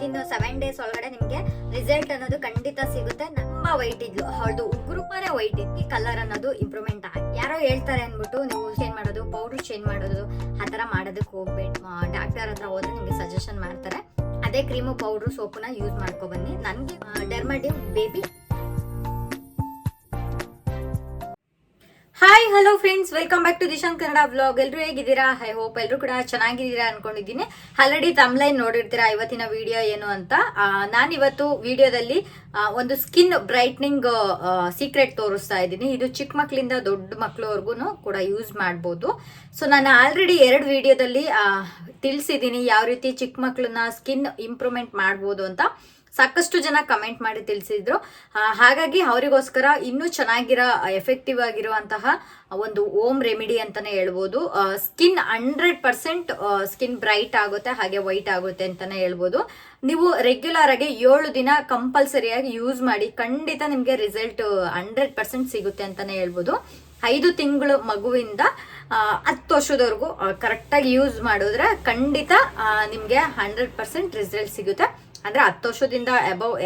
Within seven days ಒಳಗಡೆ ನಿಮ್ಗೆ result ಅನ್ನೋದು ಖಂಡಿತ ಸಿಗುತ್ತೆ. ನಮ್ಮ ವೈಟ್ ಇದ್ಲು, ಅವಳದು ಉಗುರುಪಾನೆ ವೈಟ್ ಇತ್ತು ಕಲರ್ ಅನ್ನೋದು ಇಂಪ್ರೂವ್ಮೆಂಟ್ ಆಗಿ ಯಾರೋ ಹೇಳ್ತಾರೆ ಅನ್ಬಿಟ್ಟು ನೀವು ಚೇಂಜ್ ಮಾಡೋದು ಪೌಡರ್ ಚೇಂಜ್ ಮಾಡೋದು, ಆ ತರ ಮಾಡೋದಕ್ಕೆ ಹೋಗ್ಬೇಡಿ. ಡಾಕ್ಟರ್ ಹತ್ರ ಹೋದ್ರೆ ನಿಮ್ಗೆ ಸಜೆಷನ್ ಮಾಡ್ತಾರೆ. ಅದೇ ಕ್ರೀಮು ಪೌಡ್ರು ಸೋಪನ್ನ ಯೂಸ್ ಮಾಡ್ಕೊ ಬನ್ನಿ. ನನಗೆ Dermadew baby hi hello friends welcome back to Dishanth Kannada blog ಎಲ್ಲರೂ ಹೇಗಿದ್ದೀರಾ? ಐ ಹೋಪ್ ಎಲ್ಲರೂ ಕೂಡ ಚೆನ್ನಾಗಿದ್ದೀರಾ ಅನ್ಕೊಂಡಿದ್ದೀನಿ. ಆಲ್ರೆಡಿ ತಮ್ಲೈನ್ ನೋಡಿರ್ತೀರಾ ಇವತ್ತಿನ ವಿಡಿಯೋ ಏನು ಅಂತ? ನಾನು ಇವತ್ತು ವಿಡಿಯೋದಲ್ಲಿ ಒಂದು ಸ್ಕಿನ್ ಬ್ರೈಟ್ನಿಂಗ್ ಸೀಕ್ರೆಟ್ ತೋರಿಸ್ತಾ ಇದ್ದೀನಿ. ಇದು ಚಿಕ್ಕ ಮಕ್ಕಳಿಂದ ದೊಡ್ಡ ಮಕ್ಕಳವರೆಗೂ ಕೂಡ ಯೂಸ್ ಮಾಡ್ಬೋದು. ಸೊ ನಾನು ಆಲ್ರೆಡಿ ಎರಡು ವಿಡಿಯೋದಲ್ಲಿ ತಿಳಿಸಿದ್ದೀನಿ ಯಾವ ರೀತಿ ಚಿಕ್ಕ ಮಕ್ಕಳನ್ನ ಸ್ಕಿನ್ ಇಂಪ್ರೂವ್ಮೆಂಟ್ ಮಾಡ್ಬೋದು ಅಂತ. ಸಾಕಷ್ಟು ಜನ ಕಮೆಂಟ್ ಮಾಡಿ ತಿಳಿಸಿದ್ರು. ಹಾಗಾಗಿ ಅವರಿಗೋಸ್ಕರ ಇನ್ನೂ ಚೆನ್ನಾಗಿರೋ ಎಫೆಕ್ಟಿವ್ ಆಗಿರುವಂತಹ ಒಂದು ಓಮ್ ರೆಮಿಡಿ ಅಂತಾನೆ ಹೇಳ್ಬೋದು. Skin hundred percent skin bright ಆಗುತ್ತೆ, ಹಾಗೆ ವೈಟ್ ಆಗುತ್ತೆ ಅಂತಾನೆ ಹೇಳ್ಬೋದು. ನೀವು ರೆಗ್ಯುಲರ್ ಆಗಿ ಏಳು ದಿನ ಕಂಪಲ್ಸರಿಯಾಗಿ ಯೂಸ್ ಮಾಡಿ ಖಂಡಿತ ನಿಮಗೆ ರಿಸಲ್ಟ್ ಹಂಡ್ರೆಡ್ ಪರ್ಸೆಂಟ್ ಸಿಗುತ್ತೆ ಅಂತಾನೆ ಹೇಳ್ಬೋದು. ಐದು ತಿಂಗಳು ಮಗುವಿಂದ ಹತ್ತು ವರ್ಷದವರೆಗೂ ಕರೆಕ್ಟಾಗಿ ಯೂಸ್ ಮಾಡಿದ್ರೆ ಖಂಡಿತ ನಿಮಗೆ ಹಂಡ್ರೆಡ್ ಪರ್ಸೆಂಟ್ ರಿಸಲ್ಟ್ ಸಿಗುತ್ತೆ. ಅಂದ್ರೆ ಹತ್ತು ವರ್ಷದಿಂದ ಅಬೌವ್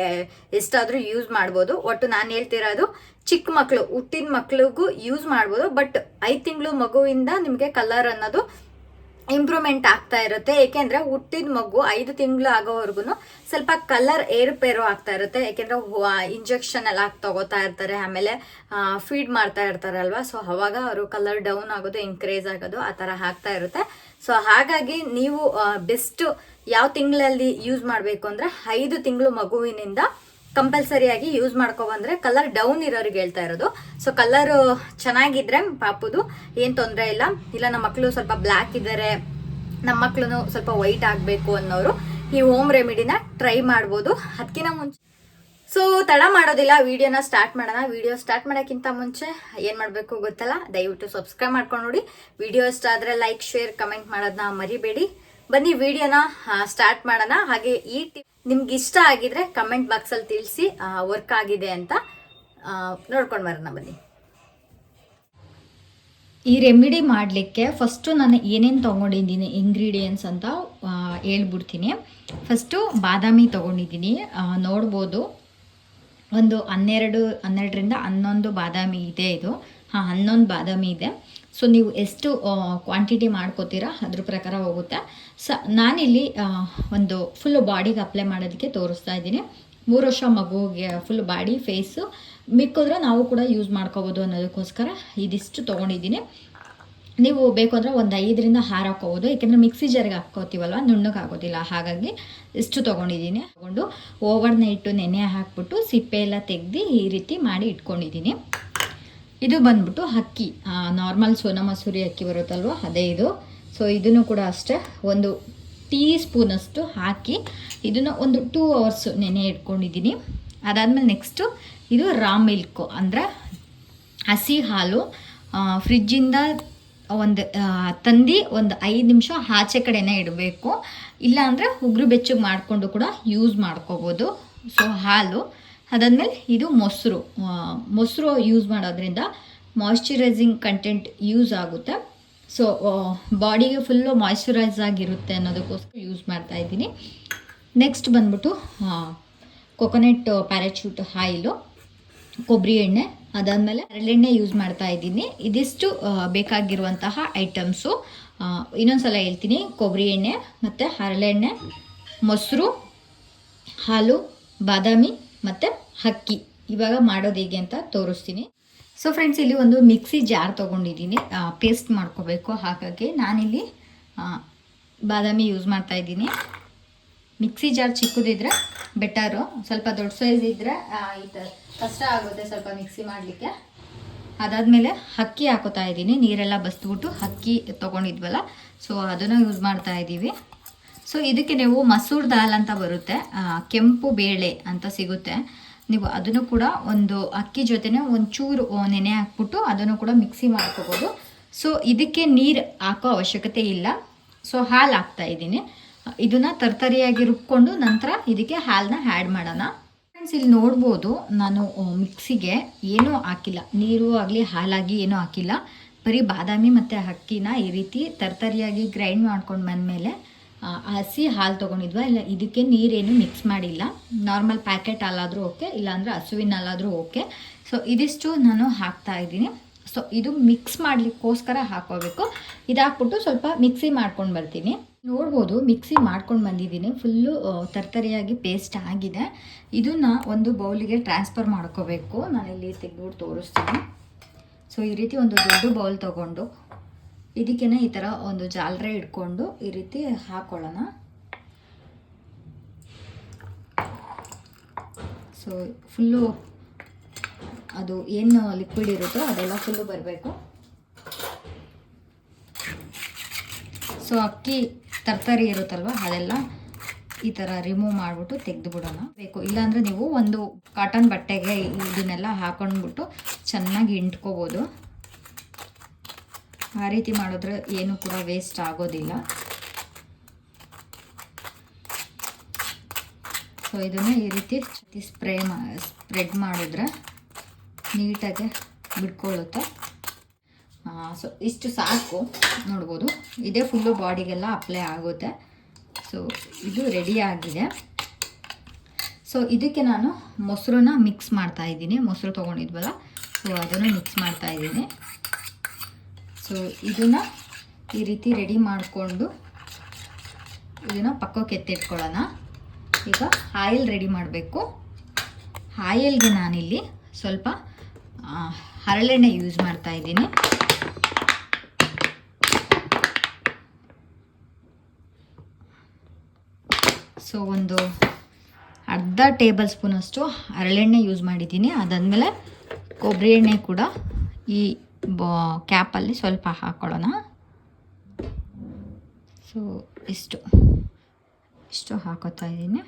ಎಷ್ಟಾದರೂ ಯೂಸ್ ಮಾಡ್ಬೋದು. ಒಟ್ಟು ನಾನು ಹೇಳ್ತಿರೋದು ಚಿಕ್ಕ ಮಕ್ಕಳು ಹುಟ್ಟಿದ ಮಕ್ಳಿಗೂ ಯೂಸ್ ಮಾಡ್ಬೋದು. ಬಟ್ ಐದು ತಿಂಗಳು ಮಗುವಿಂದ ನಿಮಗೆ ಕಲರ್ ಅನ್ನೋದು ಇಂಪ್ರೂವ್ಮೆಂಟ್ ಆಗ್ತಾ ಇರುತ್ತೆ. ಏಕೆಂದರೆ ಹುಟ್ಟಿದ ಮಗು ಐದು ತಿಂಗಳು ಆಗೋವರೆಗೂ ಸ್ವಲ್ಪ ಕಲರ್ ಏರುಪೇರು ಆಗ್ತಾ ಇರುತ್ತೆ. ಯಾಕೆಂದ್ರೆ ಇಂಜೆಕ್ಷನ್ ಎಲ್ಲ ತಗೋತಾ ಇರ್ತಾರೆ, ಆಮೇಲೆ ಫೀಡ್ ಮಾಡ್ತಾ ಇರ್ತಾರಲ್ವಾ ಸೊ ಅವಾಗ ಅವರು ಕಲರ್ ಡೌನ್ ಆಗೋದು ಇನ್ಕ್ರೀಸ್ ಆಗೋದು, ಆ ಥರ ಆಗ್ತಾ ಇರುತ್ತೆ. ಸೊ ಹಾಗಾಗಿ ನೀವು ಬೆಸ್ಟ್ ಯಾವ ತಿಂಗಳಲ್ಲಿ ಯೂಸ್ ಮಾಡಬೇಕು ಅಂದ್ರೆ ಐದು ತಿಂಗಳು ಮಗುವಿನಿಂದ ಕಂಪಲ್ಸರಿಯಾಗಿ ಯೂಸ್ ಮಾಡ್ಕೊ ಬಂದ್ರೆ ಕಲರ್ ಡೌನ್ ಇರೋರಿಗೆ ಹೇಳ್ತಾ ಇರೋದು. ಸೊ ಕಲರ್ ಚೆನ್ನಾಗಿದ್ರೆ ಪಾಪುದು, ಏನ್ ತೊಂದರೆ ಇಲ್ಲ. ಇಲ್ಲ, ನಮ್ಮ ಮಕ್ಕಳು ಸ್ವಲ್ಪ ಬ್ಲ್ಯಾಕ್ ಇದ್ದಾರೆ ನಮ್ಮ ಮಕ್ಕಳು ಸ್ವಲ್ಪ ವೈಟ್ ಆಗಬೇಕು ಅನ್ನೋರು ಈ ಹೋಮ್ ರೆಮಿಡಿನ ಟ್ರೈ ಮಾಡ್ಬೋದು. ಅದಕ್ಕಿಂತ ಮುಂಚೆ ಸೊ ತಡ ಮಾಡೋದಿಲ್ಲ, ವಿಡಿಯೋನ ಸ್ಟಾರ್ಟ್ ಮಾಡೋಣ. ವಿಡಿಯೋ ಸ್ಟಾರ್ಟ್ ಮಾಡೋಕ್ಕಿಂತ ಮುಂಚೆ ಏನು ಮಾಡಬೇಕು ಗೊತ್ತಲ್ಲ? ದಯವಿಟ್ಟು ಸಬ್ಸ್ಕ್ರೈಬ್ ಮಾಡ್ಕೊಂಡು ನೋಡಿ. ವಿಡಿಯೋ ಇಷ್ಟ ಆದರೆ ಲೈಕ್ ಶೇರ್ ಕಮೆಂಟ್ ಮಾಡೋದನ್ನ ಮರಿಬೇಡಿ. ಬನ್ನಿ, ವಿಡಿಯೋನ ಸ್ಟಾರ್ಟ್ ಮಾಡೋಣ. ಹಾಗೆ ಈ ಟಿಪ್ ನಿಮ್ಗೆ ಇಷ್ಟ ಆಗಿದ್ರೆ ಕಮೆಂಟ್ ಬಾಕ್ಸಲ್ಲಿ ತಿಳಿಸಿ ವರ್ಕ್ ಆಗಿದೆ ಅಂತ ನೋಡ್ಕೊಂಡು ಬರೋಣ ಬನ್ನಿ. ಈ ರೆಮಿಡಿ ಮಾಡಲಿಕ್ಕೆ ಫಸ್ಟು ನಾನು ಏನೇನು ತೊಗೊಂಡಿದ್ದೀನಿ ಇಂಗ್ರೀಡಿಯೆಂಟ್ಸ್ ಅಂತ ಹೇಳ್ಬಿಡ್ತೀನಿ. ಫಸ್ಟು ಬಾದಾಮಿ ತೊಗೊಂಡಿದ್ದೀನಿ. ನೋಡ್ಬೋದು. ಒಂದು ಹನ್ನೆರಡು, ಹನ್ನೆರಡರಿಂದ ಹನ್ನೊಂದು ಬಾದಾಮಿ ಇದೆ ಇದು. ಹಾಂ, ಹನ್ನೊಂದು ಬಾದಾಮಿ ಇದೆ. ಸೊ ನೀವು ಎಷ್ಟು ಕ್ವಾಂಟಿಟಿ ಮಾಡ್ಕೋತೀರಾ ಅದ್ರ ಪ್ರಕಾರ ಹೋಗುತ್ತೆ. ಸ, ನಾನಿಲ್ಲಿ ಒಂದು ಫುಲ್ ಬಾಡಿಗೆ ಅಪ್ಲೈ ಮಾಡೋದಕ್ಕೆ ತೋರಿಸ್ತಾ ಇದ್ದೀನಿ. ಮೂರು ವರ್ಷ ಮಗುಗೆ ಫುಲ್ ಬಾಡಿ ಫೇಸು ಮಿಕ್ಕಿದ್ರೆ ನಾವು ಕೂಡ ಯೂಸ್ ಮಾಡ್ಕೋಬೋದು ಅನ್ನೋದಕ್ಕೋಸ್ಕರ ಇದಿಷ್ಟು ತೊಗೊಂಡಿದ್ದೀನಿ. ನೀವು ಬೇಕು ಅಂದರೆ ಒಂದು ಐದರಿಂದ ಹಾರು ಹಾಕೋಬೋದು ಯಾಕೆಂದರೆ ಮಿಕ್ಸಿ ಜರ್ಗೆ ಹಾಕ್ಕೋತೀವಲ್ವ, ನುಣ್ಣಗೆ ಆಗೋದಿಲ್ಲ ಹಾಗಾಗಿ ಇಷ್ಟು ತೊಗೊಂಡಿದ್ದೀನಿ. ತಗೊಂಡು ಓವರ್ನ ಇಟ್ಟು ನೆನೆ ಹಾಕ್ಬಿಟ್ಟು ಸಿಪ್ಪೆ ಎಲ್ಲ ತೆಗೆದು ಈ ರೀತಿ ಮಾಡಿ ಇಟ್ಕೊಂಡಿದ್ದೀನಿ. ಇದು ಬಂದ್ಬಿಟ್ಟು ಅಕ್ಕಿ ನಾರ್ಮಲ್ ಸೋನಾ ಮಸೂರಿ ಅಕ್ಕಿ ಬರುತ್ತಲ್ವ, ಅದೇ ಇದು. ಸೊ ಇದನ್ನು ಕೂಡ ಅಷ್ಟೇ, ಒಂದು ಟೀ ಸ್ಪೂನಷ್ಟು ಹಾಕಿ, ಇದನ್ನು ಒಂದು ಟೂ ಅವರ್ಸ್ ನೆನೆ ಇಟ್ಕೊಂಡಿದ್ದೀನಿ. ಅದಾದಮೇಲೆ ನೆಕ್ಸ್ಟು ಇದು ರಾ ಮಿಲ್ಕು ಅಂದರೆ ಹಸಿ ಹಾಲು ಫ್ರಿಜ್ಜಿಂದ ಒಂದು ತಂದು ಒಂದು ಐದು ನಿಮಿಷ ಆಚೆ ಕಡೆನೇ ಇಡಬೇಕು. ಇಲ್ಲಾಂದರೆ ಉಗುರು ಬೆಚ್ಚಗೆ ಮಾಡಿಕೊಂಡು ಕೂಡ ಯೂಸ್ ಮಾಡ್ಕೋಬೋದು. ಸೊ ಹಾಲು. ಅದಾದಮೇಲೆ ಇದು ಮೊಸರು. ಮೊಸರು ಯೂಸ್ ಮಾಡೋದ್ರಿಂದ ಮಾಯ್ಶ್ಚರೈಸಿಂಗ್ ಕಂಟೆಂಟ್ ಯೂಸ್ ಆಗುತ್ತೆ. ಸೊ ಬಾಡಿಗೆ ಫುಲ್ಲು ಮಾಯ್ಶ್ಚರೈಸ್ ಆಗಿರುತ್ತೆ ಅನ್ನೋದಕ್ಕೋಸ್ಕರ ಯೂಸ್ ಮಾಡ್ತಾ ಇದ್ದೀನಿ. ನೆಕ್ಸ್ಟ್ ಬಂದ್ಬಿಟ್ಟು ಕೊಕೊನೆಟ್ ಪ್ಯಾರಾಚೂಟ್ ಆಯಿಲು ಕೊಬ್ಬರಿ ಎಣ್ಣೆ, ಅದಾದಮೇಲೆ ಹರಳೆಣ್ಣೆ ಯೂಸ್ ಮಾಡ್ತಾ ಇದ್ದೀನಿ. ಇದಿಷ್ಟು ಬೇಕಾಗಿರುವಂತಹ ಐಟಮ್ಸು ಇನ್ನೊಂದ್ಸಲ ಹೇಳ್ತೀನಿ, ಕೊಬ್ಬರಿ ಎಣ್ಣೆ ಮತ್ತು ಹರಳೆಣ್ಣೆ ಮೊಸರು, ಹಾಲು, ಬಾದಾಮಿ ಮತ್ತು ಅಕ್ಕಿ ಇವಾಗ ಮಾಡೋದು ಹೇಗೆ ಅಂತ ತೋರಿಸ್ತೀನಿ. ಸೊ ಫ್ರೆಂಡ್ಸ್ ಇಲ್ಲಿ ಒಂದು ಮಿಕ್ಸಿ ಜಾರ್ ತೊಗೊಂಡಿದ್ದೀನಿ. ಪೇಸ್ಟ್ ಮಾಡ್ಕೋಬೇಕು. ಹಾಗಾಗಿ ನಾನಿಲ್ಲಿ ಬಾದಾಮಿ ಯೂಸ್ ಮಾಡ್ತಾ ಇದ್ದೀನಿ. ಮಿಕ್ಸಿ ಜಾರ್ ಚಿಕ್ಕದಿದ್ರೆ ಬೆಟರು ಸ್ವಲ್ಪ ದೊಡ್ಡ ಸೈಜ್ ಇದ್ದರೆ ಈ ಥರ ಕಷ್ಟ ಆಗುತ್ತೆ ಸ್ವಲ್ಪ ಮಿಕ್ಸಿ ಮಾಡಲಿಕ್ಕೆ. ಅದಾದಮೇಲೆ ಅಕ್ಕಿ ಹಾಕೋತಾ ಇದ್ದೀನಿ. ನೀರೆಲ್ಲ ಬಸ್ಬಿಟ್ಟು ಅಕ್ಕಿ ತೊಗೊಂಡಿದ್ವಲ್ಲ ಸೊ ಅದನ್ನು ಯೂಸ್ ಮಾಡ್ತಾ ಇದ್ದೀವಿ. ಸೊ ಇದಕ್ಕೆ ನೀವು ಮಸೂರ್ ದಾಲ್ ಅಂತ ಬರುತ್ತೆ. ಕೆಂಪು ಬೇಳೆ ಅಂತ ಸಿಗುತ್ತೆ. ನೀವು ಅದನ್ನು ಕೂಡ ಒಂದು ಅಕ್ಕಿ ಜೊತೆನೆ ಒಂಚೂರು ನೆನೆ ಹಾಕ್ಬಿಟ್ಟು ಅದನ್ನು ಕೂಡ ಮಿಕ್ಸಿ ಮಾಡ್ಕೋಬೋದು. ಸೊ ಇದಕ್ಕೆ ನೀರು ಹಾಕೋ ಅವಶ್ಯಕತೆ ಇಲ್ಲ. ಸೊ ಹಾಲು ಹಾಕ್ತಾ ಇದ್ದೀನಿ. ಇದನ್ನು ತರ್ತರಿಯಾಗಿ ರುಬ್ಕೊಂಡು ನಂತರ ಇದಕ್ಕೆ ಹಾಲನ್ನ ಆ್ಯಡ್ ಮಾಡೋಣ. ಫ್ರೆಂಡ್ಸ್ ಇಲ್ಲಿ ನೋಡ್ಬೋದು ನಾನು ಮಿಕ್ಸಿಗೆ ಏನೂ ಹಾಕಿಲ್ಲ. ನೀರು ಆಗಲಿ, ಹಾಲಾಗಿ ಏನೂ ಹಾಕಿಲ್ಲ. ಬರೀ ಬಾದಾಮಿ ಮತ್ತು ಅಕ್ಕಿನ ಈ ರೀತಿ ತರ್ತರಿಯಾಗಿ ಗ್ರೈಂಡ್ ಮಾಡ್ಕೊಂಡು ಬಂದಮೇಲೆ ಹಸಿ ಹಾಲು ತೊಗೊಂಡಿದ್ವಾ? ಇಲ್ಲ, ಇದಕ್ಕೆ ನೀರೇನು ಮಿಕ್ಸ್ ಮಾಡಿಲ್ಲ. ನಾರ್ಮಲ್ ಪ್ಯಾಕೆಟ್ ಹಾಲಾದರೂ ಓಕೆ ಇಲ್ಲಾಂದರೆ ಹಸುವಿನ ಹಾಲಾದರೂ ಓಕೆ ಸೊ ಇದಿಷ್ಟು ನಾನು ಹಾಕ್ತಾ ಇದ್ದೀನಿ. ಸೊ ಇದು ಮಿಕ್ಸ್ ಮಾಡಲಿಕ್ಕೋಸ್ಕರ ಹಾಕೋಬೇಕು ಇದು ಹಾಕ್ಬಿಟ್ಟು ಸ್ವಲ್ಪ ಮಿಕ್ಸಿ ಮಾಡ್ಕೊಂಡು ಬರ್ತೀನಿ. ನೋಡ್ಬೋದು ಮಿಕ್ಸಿ ಮಾಡ್ಕೊಂಡು ಬಂದಿದ್ದೀನಿ. ಫುಲ್ಲು ತರ್ತರಿಯಾಗಿ ಪೇಸ್ಟ್ ಆಗಿದೆ. ಇದನ್ನು ಒಂದು ಬೌಲಿಗೆ ಟ್ರಾನ್ಸ್ಫರ್ ಮಾಡ್ಕೋಬೇಕು. ನಾನಿಲ್ಲಿ ತೆಗೆದು ತೋರಿಸ್ತೀನಿ. ಸೊ ಈ ರೀತಿ ಒಂದು ದೊಡ್ಡ ಬೌಲ್ ತೊಗೊಂಡು ಇದಕ್ಕೇನೆ ಈ ಥರ ಒಂದು ಜಾಲರೆ ಇಟ್ಕೊಂಡು ಈ ರೀತಿ ಹಾಕೊಳ್ಳೋಣ. ಸೊ ಫುಲ್ಲು ಅದು ಏನು ಲಿಕ್ವಿಡ್ ಇರುತ್ತೋ ಅದೆಲ್ಲ ಫುಲ್ಲು ಬರಬೇಕು. ಸೊ ಅಕ್ಕಿ, ತರ್ತರಿ ಇರುತ್ತಲ್ವ ಅದೆಲ್ಲ ಈ ಥರ ರಿಮೂವ್ ಮಾಡಿಬಿಟ್ಟು ತೆಗೆದು ಬಿಡೋಣ ಬೇಕು, ಇಲ್ಲಾಂದರೆ ನೀವು ಒಂದು ಕಾಟನ್ ಬಟ್ಟೆಗೆ ಇದನ್ನೆಲ್ಲ ಹಾಕೊಂಡ್ಬಿಟ್ಟು ಚೆನ್ನಾಗಿ ಇಂಟ್ಕೋಬೋದು. ಆ ರೀತಿ ಮಾಡಿದ್ರೆ ಏನು ಕೂಡ ವೇಸ್ಟ್ ಆಗೋದಿಲ್ಲ. ಸೊ ಇದನ್ನು ಈ ರೀತಿ ಸ್ಪ್ರೇ ಮಾ ಸ್ಪ್ರೆಡ್ ಮಾಡಿದ್ರೆ ನೀಟಾಗಿ ಬಿಟ್ಕೊಳ್ಳುತ್ತೆ. ಸೊ ಇಷ್ಟು ಸಾಕು. ನೋಡ್ಬೋದು. ಇದೇ ಫುಲ್ಲು ಬಾಡಿಗೆಲ್ಲ ಅಪ್ಲೈ ಆಗುತ್ತೆ. ಸೊ ಇದು ರೆಡಿ ಆಗಿದೆ. ಸೊ ಇದಕ್ಕೆ ನಾನು ಮೊಸರನ್ನ ಮಿಕ್ಸ್ ಮಾಡ್ತಾ ಇದ್ದೀನಿ. ಮೊಸರು ತೊಗೊಂಡಿದ್ವಲ್ಲ ಸೊ ಅದನ್ನು ಮಿಕ್ಸ್ ಮಾಡ್ತಾ ಇದ್ದೀನಿ. ಸೊ ಇದನ್ನು ಈ ರೀತಿ ರೆಡಿ ಮಾಡಿಕೊಂಡು ಇದನ್ನು ಪಕ್ಕಕ್ಕೆ ಎತ್ತಿಟ್ಕೊಳ್ಳೋಣ. ಈಗ ಆಯಿಲ್ ರೆಡಿ ಮಾಡಬೇಕು. ಆಯಿಲ್ಗೆ ನಾನಿಲ್ಲಿ ಸ್ವಲ್ಪ ಹರಳೆಣ್ಣೆ ಯೂಸ್ ಮಾಡ್ತಾ ಇದ್ದೀನಿ. ಸೊ ಒಂದು ಅರ್ಧ ಟೇಬಲ್ ಸ್ಪೂನಷ್ಟು ಹರಳೆಣ್ಣೆ ಯೂಸ್ ಮಾಡಿದ್ದೀನಿ. ಅದಾದಮೇಲೆ ಕೊಬ್ಬರಿ ಎಣ್ಣೆ ಕೂಡ ಈ ಬಾ ಕ್ಯಾಪಲ್ಲಿ ಸ್ವಲ್ಪ ಹಾಕ್ಕೊಳ್ಳೋಣ ಸೊ ಇಷ್ಟು. ಇಷ್ಟು ಹಾಕೋತಾ ಇದ್ದೀನಿ.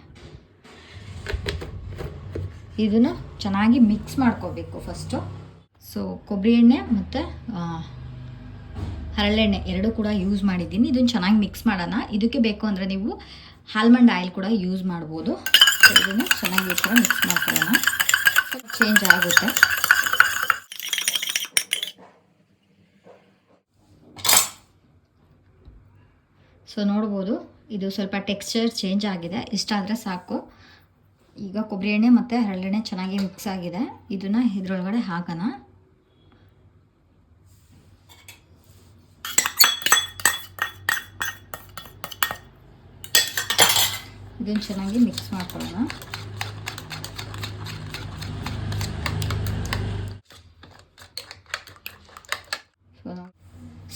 ಇದನ್ನು ಚೆನ್ನಾಗಿ ಮಿಕ್ಸ್ ಮಾಡ್ಕೋಬೇಕು ಫಸ್ಟು. ಸೊ ಕೊಬ್ಬರಿ ಎಣ್ಣೆ ಮತ್ತು ಹರಳೆಣ್ಣೆ ಎರಡು ಕೂಡ ಯೂಸ್ ಮಾಡಿದ್ದೀನಿ. ಇದನ್ನು ಚೆನ್ನಾಗಿ ಮಿಕ್ಸ್ ಮಾಡೋಣ. ಇದಕ್ಕೆ ಬೇಕು ಅಂದರೆ ನೀವು ಆಲ್ಮಂಡ್ ಆಯಿಲ್ ಕೂಡ ಯೂಸ್ ಮಾಡ್ಬೋದು. ಇದನ್ನು ಚೆನ್ನಾಗಿ ಈ ಥರ ಮಿಕ್ಸ್ ಮಾಡ್ಕೊಳ್ಳೋಣ. ಚೇಂಜ್ ಆಗುತ್ತೆ. ಸೊ ನೋಡ್ಬೋದು. ಇದು ಸ್ವಲ್ಪ ಟೆಕ್ಸ್ಚರ್ ಚೇಂಜ್ ಆಗಿದೆ. ಇಷ್ಟಾದರೆ ಸಾಕು. ಈಗ ಕೊಬ್ಬರಿ ಎಣ್ಣೆ ಮತ್ತು ಹರಳೆಣ್ಣೆ ಚೆನ್ನಾಗಿ ಮಿಕ್ಸ್ ಆಗಿದೆ. ಇದನ್ನು ಇದ್ರೊಳಗಡೆ ಹಾಕೋಣ. ಇದನ್ನು ಚೆನ್ನಾಗಿ ಮಿಕ್ಸ್ ಮಾಡ್ಕೊಳ್ಳೋಣ ಸೊ ನೋಡಿ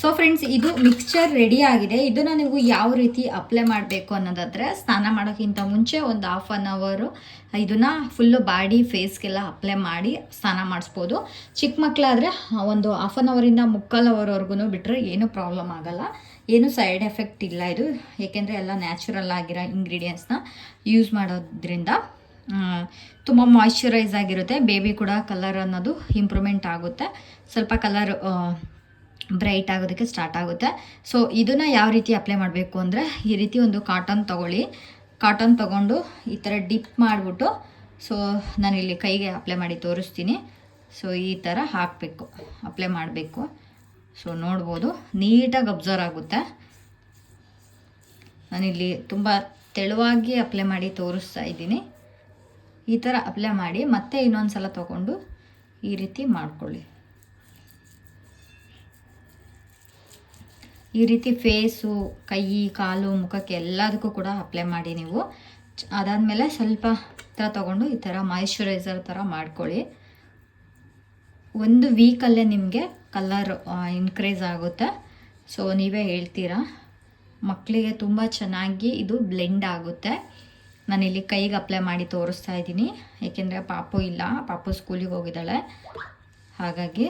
ಸೊ ಫ್ರೆಂಡ್ಸ್ ಇದು ಮಿಕ್ಸ್ಚರ್ ರೆಡಿ ಆಗಿದೆ. ಇದನ್ನು ನೀವು ಯಾವ ರೀತಿ ಅಪ್ಲೈ ಮಾಡಬೇಕು ಅನ್ನೋದಾದರೆ ಸ್ನಾನ ಮಾಡೋಕ್ಕಿಂತ ಮುಂಚೆ ಒಂದು ಹಾಫ್ ಆನ್ ಅವರು ಇದನ್ನು ಫುಲ್ಲು ಬಾಡಿ ಫೇಸ್ಗೆಲ್ಲ ಅಪ್ಲೈ ಮಾಡಿ ಸ್ನಾನ ಮಾಡಿಸ್ಬೋದು. ಚಿಕ್ಕ ಮಕ್ಕಳಾದರೆ ಒಂದು ಹಾಫ್ ಆನ್ ಅವರಿಂದ ಮುಕ್ಕಾಲು ಅವರ್ವರೆಗೂ ಬಿಟ್ಟರೆ ಏನೂ ಪ್ರಾಬ್ಲಮ್ ಆಗಲ್ಲ. ಏನು ಸೈಡ್ ಎಫೆಕ್ಟ್ ಇಲ್ಲ ಇದು. ಏಕೆಂದರೆ ಎಲ್ಲ ನ್ಯಾಚುರಲ್ ಆಗಿರೋ ಇಂಗ್ರೀಡಿಯೆಂಟ್ಸ್ನ ಯೂಸ್ ಮಾಡೋದ್ರಿಂದ ತುಂಬ ಮಾಯ್ಶ್ಚರೈಸ್ ಆಗಿರುತ್ತೆ. ಬೇಬಿ ಕೂಡ ಕಲರ್ ಅನ್ನೋದು ಇಂಪ್ರೂವ್ಮೆಂಟ್ ಆಗುತ್ತೆ. ಸ್ವಲ್ಪ ಕಲರ್ ಬ್ರೈಟ್ ಆಗೋದಕ್ಕೆ ಸ್ಟಾರ್ಟ್ ಆಗುತ್ತೆ. ಸೊ ಇದನ್ನು ಯಾವ ರೀತಿ ಅಪ್ಲೈ ಮಾಡಬೇಕು ಅಂದರೆ, ಈ ರೀತಿ ಒಂದು ಕಾಟನ್ ತೊಗೊಳ್ಳಿ. ಕಾಟನ್ ತೊಗೊಂಡು ಈ ಥರ ಡಿಪ್ ಮಾಡಿಬಿಟ್ಟು ಸೊ ನಾನು ಇಲ್ಲಿ ಕೈಗೆ ಅಪ್ಲೈ ಮಾಡಿ ತೋರಿಸ್ತೀನಿ. ಸೊ ಈ ಥರ ಹಾಕಬೇಕು ಅಪ್ಲೈ ಮಾಡಬೇಕು. ಸೊ ನೋಡ್ಬೋದು, ನೀಟಾಗಿ ಅಬ್ಸರ್ವ್ ಆಗುತ್ತೆ. ನಾನಿಲ್ಲಿ ತುಂಬ ತೆಳುವಾಗಿ ಅಪ್ಲೈ ಮಾಡಿ ತೋರಿಸ್ತಾ ಇದ್ದೀನಿ. ಈ ಥರ ಅಪ್ಲೈ ಮಾಡಿ ಮತ್ತೆ ಇನ್ನೊಂದು ಸಲ ತೊಗೊಂಡು ಈ ರೀತಿ ಮಾಡ್ಕೊಳ್ಳಿ. ಈ ರೀತಿ ಫೇಸು ಕೈ, ಕಾಲು, ಮುಖಕ್ಕೆ ಎಲ್ಲದಕ್ಕೂ ಕೂಡ ಅಪ್ಲೈ ಮಾಡಿ ನೀವು. ಅದಾದಮೇಲೆ ಸ್ವಲ್ಪ ಥರ ತೊಗೊಂಡು ಈ ಥರ ಮಾಯಿಶ್ಚರೈಸರ್ ಥರ ಮಾಡ್ಕೊಳ್ಳಿ. ಒಂದು ವೀಕಲ್ಲೇ ನಿಮಗೆ ಕಲರ್ ಇನ್ಕ್ರೀಸ್ ಆಗುತ್ತೆ. ಸೊ ನೀವೇ ಹೇಳ್ತೀರಾ? ಮಕ್ಕಳಿಗೆ ತುಂಬ ಚೆನ್ನಾಗಿ ಇದು ಬ್ಲೆಂಡ್ ಆಗುತ್ತೆ. ನಾನಿಲ್ಲಿ ಕೈಗೆ ಅಪ್ಲೈ ಮಾಡಿ ತೋರಿಸ್ತಾ ಇದ್ದೀನಿ. ಏಕೆಂದರೆ ಪಾಪು ಇಲ್ಲ, ಪಾಪು ಸ್ಕೂಲಿಗೆ ಹೋಗಿದ್ದಾಳೆ. ಹಾಗಾಗಿ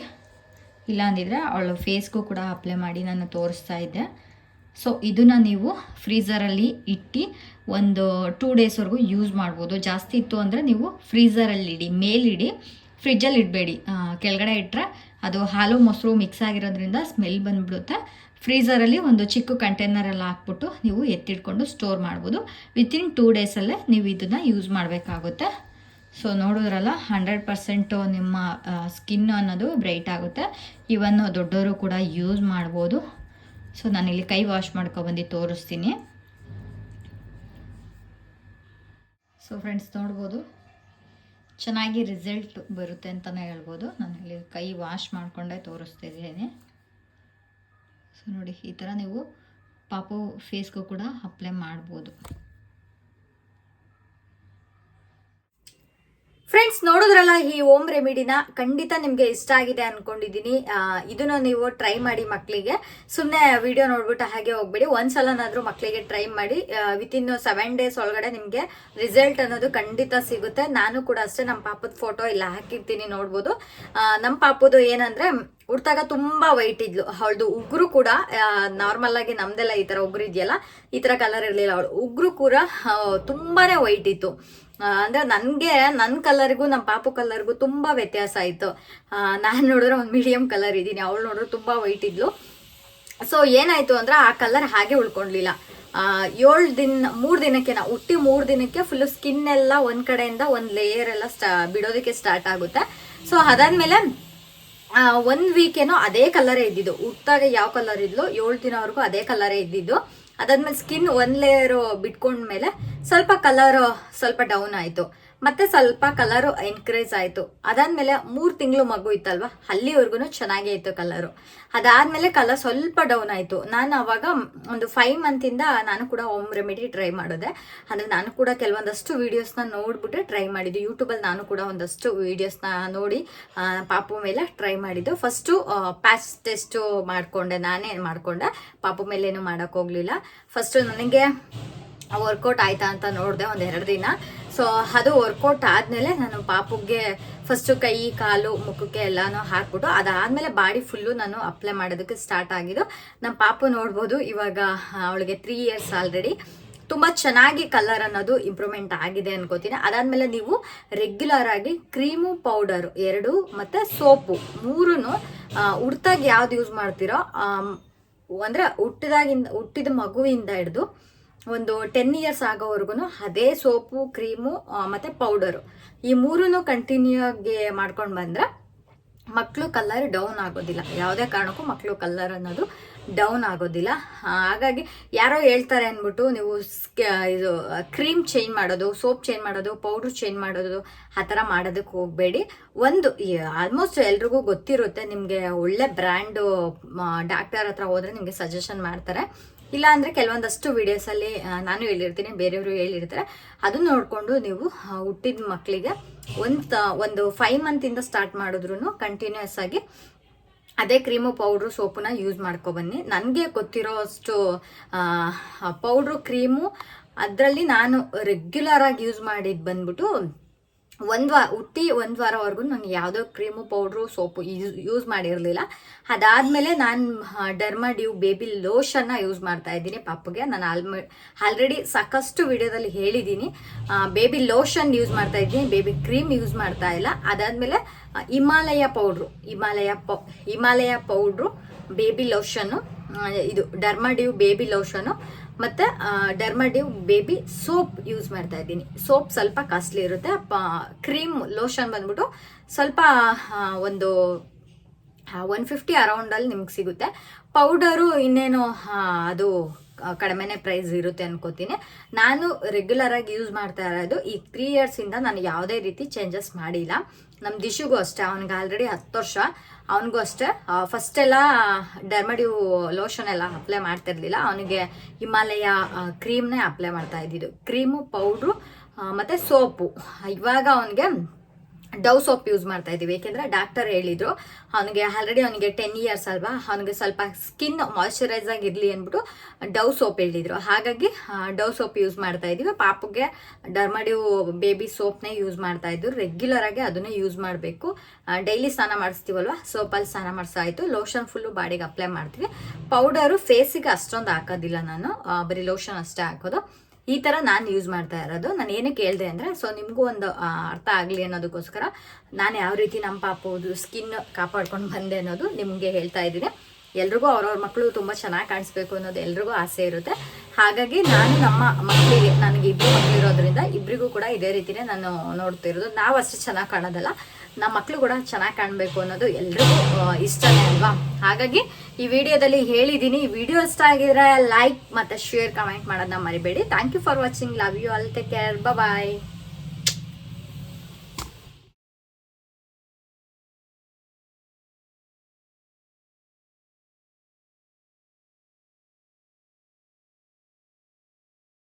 ಇಲ್ಲ ಅಂದಿದ್ರೆ ಅವಳು ಫೇಸ್ಗೂ ಕೂಡ ಅಪ್ಲೈ ಮಾಡಿ ನಾನು ತೋರಿಸ್ತಾ ಇದ್ದೆ. ಸೊ ಇದನ್ನು ನೀವು ಫ್ರೀಝರಲ್ಲಿ ಇಟ್ಟು ಒಂದು ಟೂ ಡೇಸ್ವರೆಗೂ ಯೂಸ್ ಮಾಡ್ಬೋದು. ಜಾಸ್ತಿ ಇತ್ತು ಅಂದರೆ ನೀವು ಫ್ರೀಝರಲ್ಲಿ ಇಡಿ, ಮೇಲಿಡಿ ಫ್ರಿಜ್ಜಲ್ಲಿ ಇಡಬೇಡಿ. ಕೆಳಗಡೆ ಇಟ್ಟರೆ ಅದು ಹಾಲು ಮೊಸರು ಮಿಕ್ಸ್ ಆಗಿರೋದ್ರಿಂದ ಸ್ಮೆಲ್ ಬಂದ್ಬಿಡುತ್ತೆ. ಫ್ರೀಝರಲ್ಲಿ ಒಂದು ಚಿಕ್ಕ ಕಂಟೈನರಲ್ಲಿ ಹಾಕ್ಬಿಟ್ಟು ನೀವು ಎತ್ತಿಟ್ಕೊಂಡು ಸ್ಟೋರ್ ಮಾಡ್ಬೋದು. ವಿತಿನ್ ಟೂ ಡೇಸಲ್ಲೇ ನೀವು ಇದನ್ನು ಯೂಸ್ ಮಾಡಬೇಕಾಗುತ್ತೆ. ಸೊ ನೋಡಿದ್ರಲ್ಲ ಹಂಡ್ರೆಡ್ ಪರ್ಸೆಂಟು ನಿಮ್ಮ ಸ್ಕಿನ್ ಅನ್ನೋದು ಬ್ರೈಟ್ ಆಗುತ್ತೆ. ಇವನ್ನು ದೊಡ್ಡವರು ಕೂಡ ಯೂಸ್ ಮಾಡ್ಬೋದು. ಸೊ ನಾನಿಲ್ಲಿ ಕೈ ವಾಶ್ ಮಾಡ್ಕೊಬಂದು ತೋರಿಸ್ತೀನಿ. ಸೊ ಫ್ರೆಂಡ್ಸ್ ನೋಡ್ಬೋದು. ಚೆನ್ನಾಗಿ ರಿಸಲ್ಟ್ ಬರುತ್ತೆ ಅಂತಲೇ ಹೇಳ್ಬೋದು. ಇಲ್ಲಿ ಕೈ ವಾಶ್ ಮಾಡಿಕೊಂಡೇ ತೋರಿಸ್ತಿದ್ದೇನೆ. ಸೊ ನೋಡಿ, ಈ ಥರ ನೀವು ಪಾಪು ಫೇಸ್ಗೂ ಕೂಡ ಅಪ್ಲೈ ಮಾಡ್ಬೋದು. ಫ್ರೆಂಡ್ಸ್ ನೋಡಿದ್ರಲ್ಲ ಈ ಓಮ್ ರೆಮಿಡಿನ ಖಂಡಿತ ನಿಮಗೆ ಇಷ್ಟ ಆಗಿದೆ ಅನ್ಕೊಂಡಿದ್ದೀನಿ. ಇದನ್ನ ನೀವು ಟ್ರೈ ಮಾಡಿ ಮಕ್ಕಳಿಗೆ ಸುಮ್ಮನೆ ವಿಡಿಯೋ ನೋಡ್ಬಿಟ್ಟು ಹಾಗೆ ಹೋಗ್ಬೇಡಿ. ಒಂದ್ಸಲನಾದ್ರೂ ಮಕ್ಕಳಿಗೆ ಟ್ರೈ ಮಾಡಿ. ವಿತಿನ್ ಸೆವೆನ್ ಡೇಸ್ ಒಳಗಡೆ ನಿಮಗೆ ರಿಸಲ್ಟ್ ಅನ್ನೋದು ಖಂಡಿತ ಸಿಗುತ್ತೆ. ನಾನು ಕೂಡ ಅಷ್ಟೇ ನಮ್ಮ ಪಾಪದ ಫೋಟೋ ಇಲ್ಲ ಹಾಕಿರ್ತೀನಿ ನೋಡ್ಬೋದು. ನಮ್ಮ ಪಾಪದು ಏನಂದ್ರೆ ಹುಡ್ತಾಗ ತುಂಬಾ ವೈಟ್ ಇದ್ಲು. ಅವಳದು ಉಗ್ರು ಕೂಡ ನಾರ್ಮಲ್ ಆಗಿ ನಮ್ದೆಲ್ಲ ಈ ತರ ಉಗ್ರು ಇದೆಯಲ್ಲ, ಈ ತರ ಕಲರ್ ಇರಲಿಲ್ಲ ಅವಳು. ಉಗ್ರು ಕೂಡ ತುಂಬಾನೇ ವೈಟ್ ಇತ್ತು. ಅಂದ್ರೆ ನನಗೆ ನನ್ನ ಕಲರ್ಗೂ ನಮ್ಮ ಪಾಪು ಕಲರ್ಗೂ ತುಂಬಾ ವ್ಯತ್ಯಾಸ ಆಯ್ತು. ನಾನು ನೋಡಿದ್ರೆ ಒಂದು ಮೀಡಿಯಂ ಕಲರ್ ಇದ್ದೀನಿ, ಅವಳು ನೋಡಿದ್ರೆ ತುಂಬಾ ವೈಟ್ ಇದ್ಲು. ಸೊ ಏನಾಯ್ತು ಅಂದ್ರೆ ಆ ಕಲರ್ ಹಾಗೆ ಉಳ್ಕೊಂಡ್ಲಿಲ್ಲ ಏಳು ದಿನ, ಮೂರು ದಿನಕ್ಕೆ ನಾ ಹುಟ್ಟಿ ಮೂರು ದಿನಕ್ಕೆ ಫುಲ್ ಸ್ಕಿನ್ ಎಲ್ಲ ಒಂದ್ ಕಡೆಯಿಂದ ಒಂದು ಲೇಯರ್ ಎಲ್ಲ ಸ್ಟಾ ಬಿಡೋದಕ್ಕೆ ಸ್ಟಾರ್ಟ್ ಆಗುತ್ತೆ. ಸೊ ಅದಾದ್ಮೇಲೆ ಒಂದ್ ವೀಕ್ ಏನೋ ಅದೇ ಕಲರೇ ಇದ್ದಿದ್ದು. ಹುಟ್ಟಾಗ ಯಾವ ಕಲರ್ ಇದ್ಲು? ಏಳು ದಿನವರೆಗೂ ಅದೇ ಕಲರೇ ಇದ್ದಿದ್ದು. ಅದಾದ್ಮೇಲೆ ಸ್ಕಿನ್ ಒಂದ್ ಲೇಯರ್ ಬಿಟ್ಕೊಂಡ್ಮೇಲೆ ಸ್ವಲ್ಪ ಕಲರ್ ಸ್ವಲ್ಪ ಡೌನ್ ಆಯ್ತು. ಮತ್ತೆ ಸ್ವಲ್ಪ ಕಲರ್ ಎನ್ಕರೇಜ್ ಆಯಿತು. ಅದಾದ್ಮೇಲೆ ಮೂರು ತಿಂಗಳು ಮಗು ಇತ್ತಲ್ವಾ ಅಲ್ಲಿವರೆಗೂ ಚೆನ್ನಾಗೇ ಇತ್ತು ಕಲರು ಅದಾದ್ಮೇಲೆ ಕಲರ್ ಸ್ವಲ್ಪ ಡೌನ್ ಆಯಿತು. ನಾನು ಅವಾಗ ಒಂದು ಫೈವ್ ಮಂತ್ ಇಂದ ನಾನು ಕೂಡ ಹೋಮ್ ರೆಮಿಡಿ ಟ್ರೈ ಮಾಡಿದೆ. ಅಂದ್ರೆ ನಾನು ಕೂಡ ಕೆಲವೊಂದಷ್ಟು ವೀಡಿಯೋಸ್ನ ನೋಡ್ಬಿಟ್ಟು ಟ್ರೈ ಮಾಡಿದ್ದು. ಯೂಟ್ಯೂಬಲ್ಲಿ ನಾನು ಕೂಡ ಒಂದಷ್ಟು ವೀಡಿಯೋಸ್ನ ನೋಡಿ ಪಾಪು ಮೇಲೆ ಟ್ರೈ ಮಾಡಿದ್ದು. ಫಸ್ಟು ಪ್ಯಾಚ್ ಟೆಸ್ಟು ಮಾಡಿಕೊಂಡೆ, ನಾನೇ ಮಾಡಿಕೊಂಡೆ. ಪಾಪು ಮೇಲೇನು ಮಾಡೋಕ್ಕೋಗಲಿಲ್ಲ ಫಸ್ಟು ನನಗೆ ವರ್ಕೌಟ್ ಆಯ್ತಾ ಅಂತ ನೋಡಿದೆ ಒಂದು ಎರಡು ದಿನ. ಸೊ ಅದು ವರ್ಕೌಟ್ ಆದಮೇಲೆ ನಾನು ಪಾಪುಗೆ ಫಸ್ಟು ಕೈ, ಕಾಲು, ಮುಖಕ್ಕೆ ಎಲ್ಲಾನು ಹಾಕ್ಬಿಟ್ಟು ಅದಾದಮೇಲೆ ಬಾಡಿ ಫುಲ್ಲು ನಾನು ಅಪ್ಲೈ ಮಾಡೋದಕ್ಕೆ ಸ್ಟಾರ್ಟ್ ಆಗಿದ್ದು. ನಮ್ಮ ಪಾಪು ನೋಡ್ಬೋದು ಇವಾಗ ಅವಳಿಗೆ ತ್ರೀ ಇಯರ್ಸ್ ಆಲ್ರೆಡಿ ತುಂಬ ಚೆನ್ನಾಗಿ ಕಲರ್ ಅನ್ನೋದು ಇಂಪ್ರೂವ್ಮೆಂಟ್ ಆಗಿದೆ ಅನ್ಕೋತೀನಿ. ಅದಾದ್ಮೇಲೆ ನೀವು ರೆಗ್ಯುಲರ್ ಆಗಿ ಕ್ರೀಮು ಪೌಡರ್ ಎರಡು ಮತ್ತೆ ಸೋಪು ಮೂರೂ ಹುಡ್ತಾಗ ಯಾವ್ದು ಯೂಸ್ ಮಾಡ್ತೀರೋ ಅಂದರೆ ಹುಟ್ಟಿದಾಗಿಂದ, ಹುಟ್ಟಿದ ಮಗುವಿಂದ ಹಿಡಿದು ಒಂದು ಟೆನ್ ಇಯರ್ಸ್ ಆಗೋವರೆಗೂ ಅದೇ ಸೋಪು, ಕ್ರೀಮು ಮತ್ತು ಪೌಡರು ಈ ಮೂರೂ ಕಂಟಿನ್ಯೂ ಆಗಿ ಮಾಡ್ಕೊಂಡು ಬಂದ್ರೆ ಮಕ್ಕಳು ಕಲ್ಲರ್ ಡೌನ್ ಆಗೋದಿಲ್ಲ. ಯಾವುದೇ ಕಾರಣಕ್ಕೂ ಮಕ್ಕಳು ಕಲ್ಲರ್ ಅನ್ನೋದು ಡೌನ್ ಆಗೋದಿಲ್ಲ. ಹಾಗಾಗಿ ಯಾರೋ ಹೇಳ್ತಾರೆ ಅಂದ್ಬಿಟ್ಟು ನೀವು ಇದು ಕ್ರೀಮ್ ಚೇಂಜ್ ಮಾಡೋದು ಸೋಪ್ ಚೇಂಜ್ ಮಾಡೋದು ಪೌಡ್ರ್ ಚೇಂಜ್ ಮಾಡೋದು, ಆ ಥರ ಮಾಡೋದಕ್ಕೆ ಹೋಗಬೇಡಿ. ಒಂದು ಆಲ್ಮೋಸ್ಟ್ ಎಲ್ರಿಗೂ ಗೊತ್ತಿರುತ್ತೆ, ನಿಮಗೆ ಒಳ್ಳೆ ಬ್ರ್ಯಾಂಡು ಡಾಕ್ಟರ್ ಹತ್ರ ಹೋದರೆ ನಿಮಗೆ ಸಜೆಷನ್ ಮಾಡ್ತಾರೆ. ಇಲ್ಲ ಅಂದರೆ ಕೆಲವೊಂದಷ್ಟು ವಿಡಿಯೋಸಲ್ಲಿ ನಾನು ಹೇಳಿರ್ತೀನಿ, ಬೇರೆಯವರು ಹೇಳಿರ್ತಾರೆ. ಅದು ನೋಡಿಕೊಂಡು ನೀವು ಹುಟ್ಟಿದ ಮಕ್ಕಳಿಗೆ ಒಂದು ಒಂದು ಫೈವ್ ಮಂತಿಂದ ಸ್ಟಾರ್ಟ್ ಮಾಡಿದ್ರು ಕಂಟಿನ್ಯೂಸ್ ಆಗಿ ಅದೇ ಕ್ರೀಮು ಪೌಡ್ರು ಸೋಪನ್ನ ಯೂಸ್ ಮಾಡ್ಕೊಬನ್ನಿ ನನಗೆ ಗೊತ್ತಿರೋ ಅಷ್ಟು ಪೌಡ್ರು ಕ್ರೀಮು ಅದರಲ್ಲಿ ನಾನು ರೆಗ್ಯುಲರ್ ಆಗಿ ಯೂಸ್ ಮಾಡಿದ್ದು ಬಂದ್ಬಿಟ್ಟು ಒಂದು ವಾರ ಹುಟ್ಟಿ ಒಂದು ವಾರವರೆಗೂ ನಾನು ಯಾವುದೋ ಕ್ರೀಮು ಪೌಡ್ರು ಸೋಪು ಯೂಸ್ ಮಾಡಿರಲಿಲ್ಲ. ಅದಾದಮೇಲೆ ನಾನು ಡರ್ಮಾ ಡ್ಯೂ ಬೇಬಿ ಲೋಷನ್ನ ಯೂಸ್ ಮಾಡ್ತಾ ಇದ್ದೀನಿ ಪಪ್ಪಗೆ. ನಾನು ಆಲ್ಮ ಆಲ್ರೆಡಿ ಸಾಕಷ್ಟು ವಿಡಿಯೋದಲ್ಲಿ ಹೇಳಿದ್ದೀನಿ. ಬೇಬಿ ಲೋಷನ್ ಯೂಸ್ ಮಾಡ್ತಾ ಇದ್ದೀನಿ ಬೇಬಿ ಕ್ರೀಮ್ ಯೂಸ್ ಮಾಡ್ತಾ ಇಲ್ಲ. ಅದಾದಮೇಲೆ ಹಿಮಾಲಯ ಪೌಡ್ರು ಹಿಮಾಲಯ ಪೌ ಹಿಮಾಲಯ ಪೌಡ್ರು ಬೇಬಿ ಲೋಷನ್ನು ಇದು ಡರ್ಮಾ ಡ್ಯೂ ಬೇಬಿ ಲೋಷನು ಮತ್ತು ಡರ್ಮಾಡಿವ್ ಬೇಬಿ ಸೋಪ್ ಯೂಸ್ ಮಾಡ್ತಾ ಇದ್ದೀನಿ. ಸೋಪ್ ಸ್ವಲ್ಪ ಕಾಸ್ಟ್ಲಿ ಇರುತ್ತೆ. ಕ್ರೀಮ್ ಲೋಷನ್ ಬಂದ್ಬಿಟ್ಟು ಸ್ವಲ್ಪ ಒಂದು ಒನ್ ಫಿಫ್ಟಿ ಅರೌಂಡಲ್ಲಿ ನಿಮ್ಗೆ ಸಿಗುತ್ತೆ. ಪೌಡರು ಇನ್ನೇನು ಅದು ಕಡಿಮೆನೇ ಪ್ರೈಸ್ ಇರುತ್ತೆ ಅನ್ಕೋತೀನಿ. ನಾನು ರೆಗ್ಯುಲರ್ ಆಗಿ ಯೂಸ್ ಮಾಡ್ತಾ ಇರೋದು ಈ ತ್ರೀ ಇಯರ್ಸಿಂದ ನಾನು ಯಾವುದೇ ರೀತಿ ಚೇಂಜಸ್ ಮಾಡಿಲ್ಲ. ನಮ್ಮ ದಿಶುಗೂ ಅಷ್ಟೇ, ಅವ್ನಿಗೆ ಆಲ್ರೆಡಿ ಹತ್ತು ವರ್ಷ. ಅವನಿಗೂ ಅಷ್ಟೇ ಫಸ್ಟ್ ಎಲ್ಲ ಡರ್ಮಡ್ಯೂ ಲೋಷನ್ ಎಲ್ಲ ಅಪ್ಲೈ ಮಾಡ್ತಿರ್ಲಿಲ್ಲ. ಅವನಿಗೆ ಹಿಮಾಲಯ ಕ್ರೀಮ್ನೇ ಅಪ್ಲೈ ಮಾಡ್ತಾ ಇದ್ದಿದ್ದು. ಕ್ರೀಮು ಪೌಡ್ರು ಮತ್ತು ಸೋಪು ಇವಾಗ ಅವನಿಗೆ ಡವ್ ಸೋಪ್ ಯೂಸ್ ಮಾಡ್ತಾ ಇದ್ದೀವಿ. ಏಕೆಂದರೆ ಡಾಕ್ಟರ್ ಹೇಳಿದ್ರು, ಅವನಿಗೆ ಆಲ್ರೆಡಿ ಅವನಿಗೆ ಟೆನ್ ಇಯರ್ಸ್ ಅಲ್ವಾ? ಅವನಿಗೆ ಸ್ವಲ್ಪ ಸ್ಕಿನ್ ಮಾಯ್ಶ್ಚರೈಸ್ ಆಗಿರಲಿ ಅಂದ್ಬಿಟ್ಟು ಡವ್ ಸೋಪ್ ಹೇಳಿದ್ರು. ಹಾಗಾಗಿ ಡವ್ ಸೋಪ್ ಯೂಸ್ ಮಾಡ್ತಾ ಇದ್ದೀವಿ. ಪಾಪುಗೆ ಡರ್ಮಡಿಯು ಬೇಬಿ ಸೋಪ್ನೇ ಯೂಸ್ ಮಾಡ್ತಾ ಇದ್ರು. ರೆಗ್ಯುಲರ್ ಆಗಿ ಅದನ್ನೇ ಯೂಸ್ ಮಾಡಬೇಕು. ಡೈಲಿ ಸ್ನಾನ ಮಾಡಿಸ್ತೀವಲ್ವ? ಸೋಪಲ್ಲಿ ಸ್ನಾನ ಮಾಡಿಸಾಯ್ತು ಲೋಷನ್ ಫುಲ್ಲು ಬಾಡಿಗೆ ಅಪ್ಲೈ ಮಾಡ್ತೀವಿ. ಪೌಡರು ಫೇಸಿಗೆ ಅಷ್ಟೊಂದು ಹಾಕೋದಿಲ್ಲ ನಾನು. ಬರೀ ಲೋಷನ್ ಅಷ್ಟೇ ಹಾಕೋದು. ಈ ಥರ ನಾನು ಯೂಸ್ ಮಾಡ್ತಾ ಇರೋದು. ನಾನು ಏನಕ್ಕೆ ಕೇಳಿದೆ ಅಂದರೆ ಸೊ ನಿಮಗೂ ಒಂದು ಅರ್ಥ ಆಗಲಿ ಅನ್ನೋದಕ್ಕೋಸ್ಕರ ನಾನು ಯಾವ ರೀತಿ ನಮ್ಮ ಪಾಪದು ಸ್ಕಿನ್ ಕಾಪಾಡ್ಕೊಂಡು ಬಂದೆ ಅನ್ನೋದು ನಿಮಗೆ ಹೇಳ್ತಾ ಇದ್ದೀನಿ. ಎಲ್ರಿಗೂ ಅವ್ರವ್ರ ಮಕ್ಕಳು ತುಂಬ ಚೆನ್ನಾಗಿ ಕಾಣಿಸ್ಬೇಕು ಅನ್ನೋದು ಎಲ್ರಿಗೂ ಆಸೆ ಇರುತ್ತೆ. ಹಾಗಾಗಿ ನಾನು ನಮ್ಮ ಮಕ್ಕಳಿಗೆ ನನಗೆ ಇಬ್ಬರು ಮಕ್ಕಳಿರೋದ್ರಿಂದ ಇಬ್ಬರಿಗೂ ಕೂಡ ಇದೇ ರೀತಿನೇ ನಾನು ನೋಡ್ತಿರೋದು ನಾವು ಅಷ್ಟು ಚೆನ್ನಾಗಿ ಕಾಣೋದಲ್ಲ. ನಮ್ಮ ಮಕ್ಕಳು ಕೂಡ ಚೆನ್ನಾಗಿ ಕಾಣಬೇಕು ಅನ್ನೋದು ಎಲ್ರಿಗೂ ಇಷ್ಟನೇ ಅಲ್ವಾ? ಹಾಗಾಗಿ ಈ ವಿಡಿಯೋದಲ್ಲಿ ಹೇಳಿದ್ದೀನಿ ಈ ವಿಡಿಯೋ ಇಷ್ಟ ಆಗಿದ್ರೆ ಲೈಕ್ ಮತ್ತು ಶೇರ್, ಕಮೆಂಟ್ ಮಾಡೋದನ್ನ ಮರಿಬೇಡಿ. Thank you for watching love you all take care bye